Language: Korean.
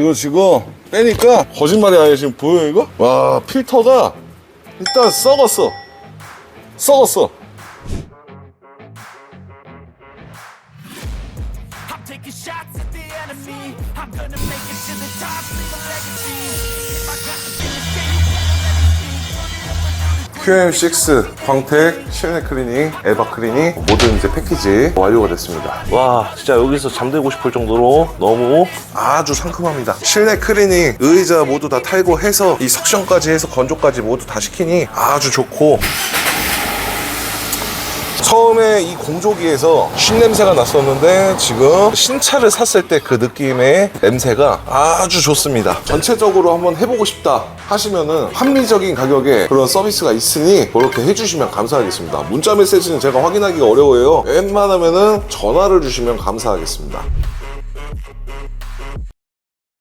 이거 지금 빼니까 거짓말이 아니에요 지금 보여 이거? 와 필터가 일단 썩었어 썩었어 I'm taking shots at the enemy. I'm gonna make it to the top, leave a legacy. QM6 광택 실내 클리닝 에바 클리닝 모든 이제 패키지 완료가 됐습니다. 와 진짜 여기서 잠들고 싶을 정도로 너무 아주 상큼합니다. 실내 클리닝 의자 모두 다 탈거해서 이 석션까지 해서 건조까지 모두 다 시키니 아주 좋고 처음에 이 공조기에서 신냄새가 났었는데 지금 신차를 샀을 때 그 느낌의 냄새가 아주 좋습니다. 전체적으로 한번 해보고 싶다 하시면은 합리적인 가격에 그런 서비스가 있으니 그렇게 해주시면 감사하겠습니다. 문자 메시지는 제가 확인하기가 어려워요. 웬만하면은 전화를 주시면 감사하겠습니다